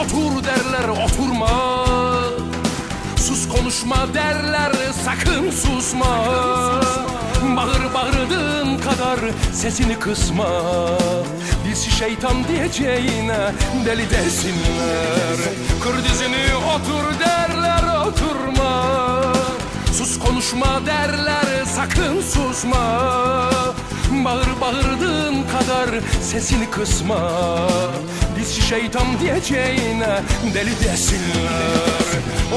otur derler oturma. Sus konuşma derler sakın susma. Bağır bağırdığın kadar sesini kısma. Birisi şeytan diyeceğine deli desinler. Kır dizini otur derler oturma. Sus konuşma derler sakın susma. Bağır bağırdığın kadar sesini kısma. Biz şeytan diyeceğine deli desinler.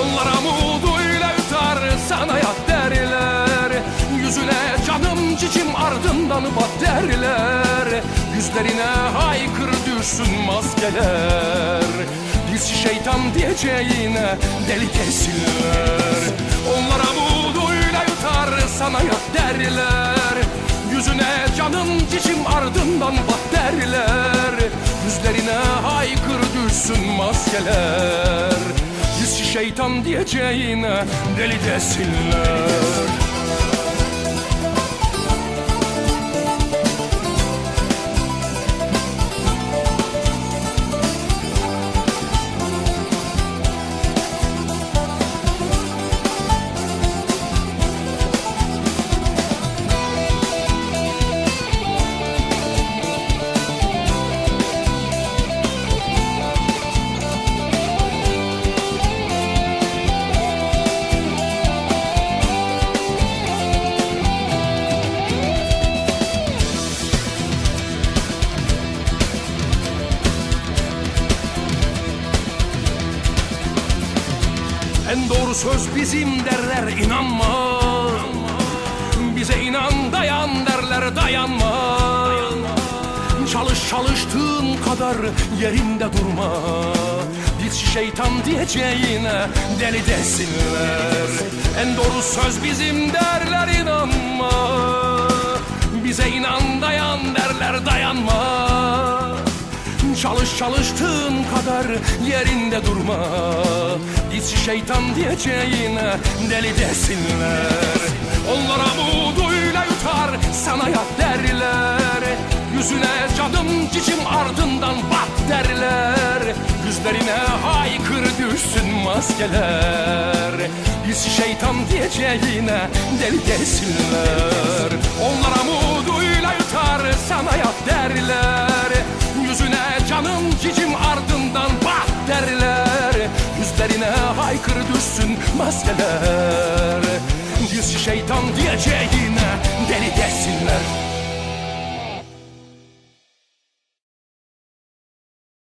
Onlara umuduyla yutar sana yat derler. Yüzüne canım cicim ardından bat derler. Yüzlerine haykır düşsün maskeler. Biz şeytan diyeceğine deli desinler Onlara umuduyla yutar sana yat derler. Yüzüne canım cicim ardından bat derler düşsün maskeler Biz şeytan diyeceğine deli desinler En doğru söz bizim derler inanma. Bize inan dayan derler dayanma. Çalış çalıştığın kadar yerinde durma. Biz şeytan diyeceğine deli desinler. En doğru söz bizim derler inanma Çalış çalıştığın kadar yerinde durma. Biz şeytan diyeceğine deli desinler. Onlara umuduyla yutar sana yat derler. Yüzüne canım cicim ardından bak derler. Yüzlerine haykır düşsün maskeler. Biz şeytan diyeceğine deli desinler. Onlara umuduyla yutar düşsün maskeler. Biz şeytan diyeceğine